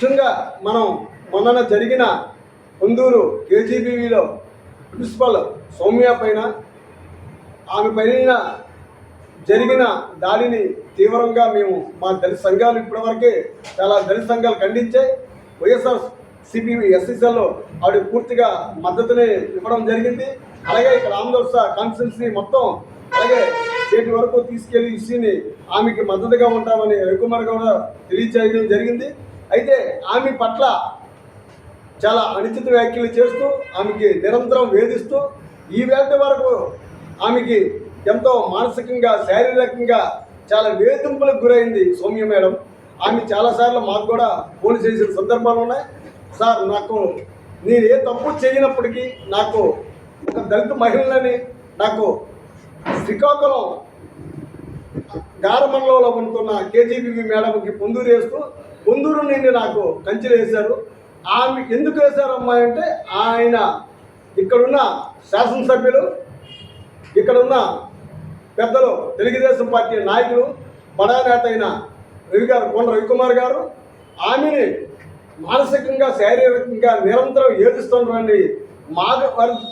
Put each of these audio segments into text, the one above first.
ముఖ్యంగా మనం మొన్న జరిగిన కొందూరు కేజీబీవీలో ప్రిన్సిపల్ సౌమ్య పైన ఆమె పైన జరిగిన దాడిని తీవ్రంగా మేము మా దళిత సంఘాలు ఇప్పటివరకే చాలా దళిత సంఘాలు ఖండించాయి వైఎస్ఆర్ సిపివి ఎస్ఎస్ఎల్లో ఆవిడ పూర్తిగా మద్దతుని ఇవ్వడం జరిగింది. అలాగే ఇక్కడ ఆంధ్రప్రదేశ్ కాన్స్టిట్యున్సీ మొత్తం అలాగే చేతి వరకు తీసుకెళ్ళి ఇష్యూని ఆమెకి మద్దతుగా ఉంటామని రవికుమార్ గౌడ తెలియజేయడం జరిగింది. అయితే ఆమె పట్ల చాలా అనుచిత వ్యాఖ్యలు చేస్తూ ఆమెకి నిరంతరం వేధిస్తూ ఈ వ్యాధి వరకు ఆమెకి ఎంతో మానసికంగా శారీరకంగా చాలా వేధింపులకు గురైంది సౌమ్య మేడం. ఆమె చాలాసార్లు మాకు కూడా ఫోన్ చేసిన సందర్భాలు ఉన్నాయి. సార్ నాకు నేను ఏ తప్పు చేయనప్పటికీ నాకు ఒక దళిత మహిళలని నాకు శ్రీకాకుళం గారమండలంలో ఉంటున్న కేజీబీబీ మేడంకి పొందూరు వేస్తూ పొందూరు నుండి నాకు కంచెలు వేశారు. ఆమె ఎందుకు వేశారమ్మా అంటే ఆయన ఇక్కడున్న శాసనసభ్యులు ఇక్కడున్న పెద్దలు తెలుగుదేశం పార్టీ నాయకులు బడా నేత అయిన రవి గారు కొండ రవికుమార్ గారు ఆమెని మానసికంగా శారీరకంగా నిరంతరం ఏడుస్తున్నారని మా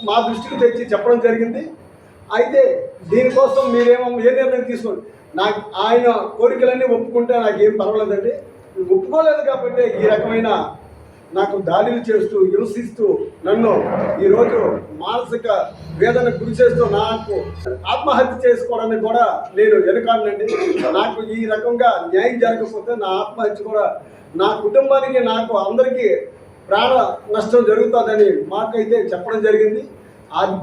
మా దృష్టికి తెచ్చి చెప్పడం జరిగింది. అయితే దీనికోసం మీరేమో ఏ నిర్ణయం తీసుకోండి? నాకు ఆయన కోరికలన్నీ ఒప్పుకుంటే నాకు ఏం పర్వాలేదండి. ఒప్పుకోలేదు కాబట్టి ఈ రకమైన నాకు దాడులు చేస్తూ హింసిస్తూ నన్ను ఈరోజు మానసిక వేదన గురి చేస్తూ నాకు ఆత్మహత్య చేసుకోవడానికి కూడా నేను వెనుకానండి నాకు ఈ రకంగా న్యాయం జరగకపోతే నా ఆత్మహత్య కూడా నా కుటుంబానికి నాకు అందరికీ ప్రాణ నష్టం జరుగుతుందని మాకైతే చెప్పడం జరిగింది.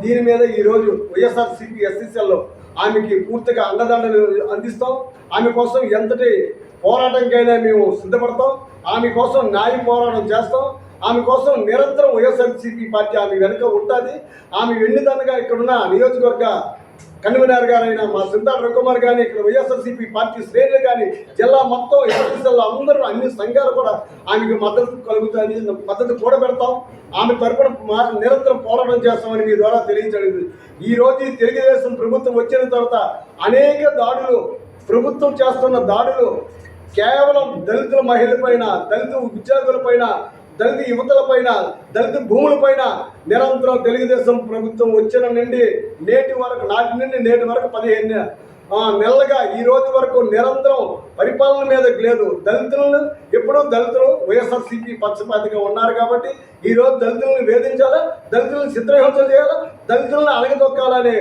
దీని మీద ఈరోజు వైఎస్ఆర్సీపీ ఎస్సీసీఎల్లో ఆమెకి పూర్తిగా అండదండలు అందిస్తాం. ఆమె కోసం ఎంతటి పోరాటంకైనా మేము సిద్ధపడతాం. ఆమె కోసం న్యాయ పోరాటం చేస్తాం. ఆమె కోసం నిరంతరం వైఎస్ఆర్సీపీ పార్టీ ఆమె వెనుక ఉంటుంది. ఆమె వెన్నుదన్నగా ఇక్కడున్న నియోజకవర్గ కన్వీనర్ గారైన మా సింతాడ రవికుమార్ కానీ ఇక్కడ వైఎస్ఆర్సీపీ పార్టీ శ్రేణులు కానీ జిల్లా మొత్తం ఎస్ఎస్ఎల్ అందరూ అన్ని సంఘాలు కూడా ఆమెకు మద్దతు కలుగుతుంది మద్దతు కూడా పెడతాం ఆమె తరపున నిరంతరం పోరాటం చేస్తామని మీ ద్వారా తెలియజేయడం ఈ రోజు తెలుగుదేశం ప్రభుత్వం వచ్చిన తర్వాత అనేక దాడులు ప్రభుత్వం చేస్తున్న దాడులు కేవలం దళితుల మహిళలపైన దళిత ఉద్యోగులపైన దళిత యువతలపైన దళిత భూములపైన నిరంతరం తెలుగుదేశం ప్రభుత్వం వచ్చిన నుండి నేటి వరకు నాటి నుండి నేటి వరకు పదిహేను నెలలుగా ఈ రోజు వరకు నిరంతరం పరిపాలన మీద లేదు. దళితులను ఎప్పుడూ దళితులు వైఎస్ఆర్సీపీ పక్షపాతిగా ఉన్నారు కాబట్టి ఈ రోజు దళితులను వేధించాలా? దళితులను చిత్రహింస చేయాలా? దళితులను అణగదొక్కాలనే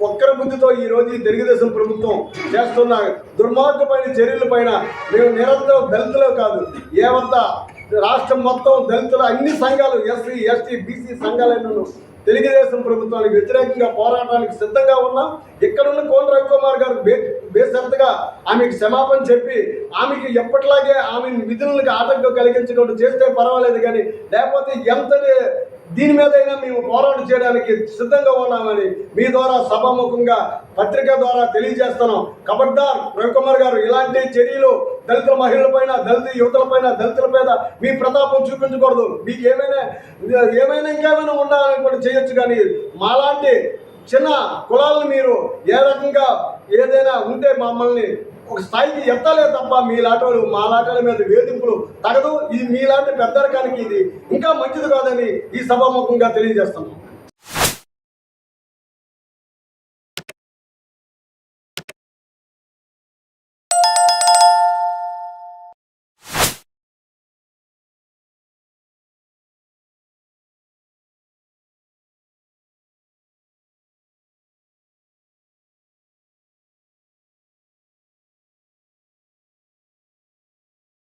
ఒక్కరి బుద్ధితో ఈ రోజు ఈ తెలుగుదేశం ప్రభుత్వం చేస్తున్న దుర్మార్గమైన చర్యలపైన మేము నిరంతరం దళితులు కాదు ఏమంతా రాష్ట్రం మొత్తం దళితుల అన్ని సంఘాలు ఎస్సీ ఎస్టీ బీసీ సంఘాలను తెలుగుదేశం ప్రభుత్వానికి వ్యతిరేకంగా పోరాటానికి సిద్ధంగా ఉన్నాం. ఇక్కడున్న కుమార్ గారు బే బేసరతగా ఆమెకి క్షమాపణ చెప్పి ఆమెకి ఎప్పటిలాగే ఆమె విధులకు ఆటంకం కలిగించకుండా చేస్తే పర్వాలేదు కానీ లేకపోతే ఎంతటి దీని మీదైనా మేము పోరాటం చేయడానికి సిద్ధంగా ఉన్నామని మీ ద్వారా సభాముఖంగా పత్రిక ద్వారా తెలియజేస్తున్నాం. కబడ్దార్ రవికుమార్ గారు ఇలాంటి చర్యలు దళితుల మహిళలపైన దళిత యువతలపైన దళితుల మీద మీ ప్రతాపం చూపించకూడదు. మీకు ఏమైనా ఏమైనా ఇంకేమైనా ఉండాలని కూడా చేయొచ్చు కానీ మాలాంటి చిన్న కులాలను మీరు ఏ రకంగా ఏదైనా ఉంటే మమ్మల్ని ఒక స్థాయికి ఎత్తలే తప్ప మీలాటోళ్ళు మా లాటల మీద వేధింపులు తగదు. ఇది మీలాంటి పెద్దరకానికి ఇది ఇంకా మంచిది కాదని ఈ సభాముఖంగా తెలియజేస్తున్నాం.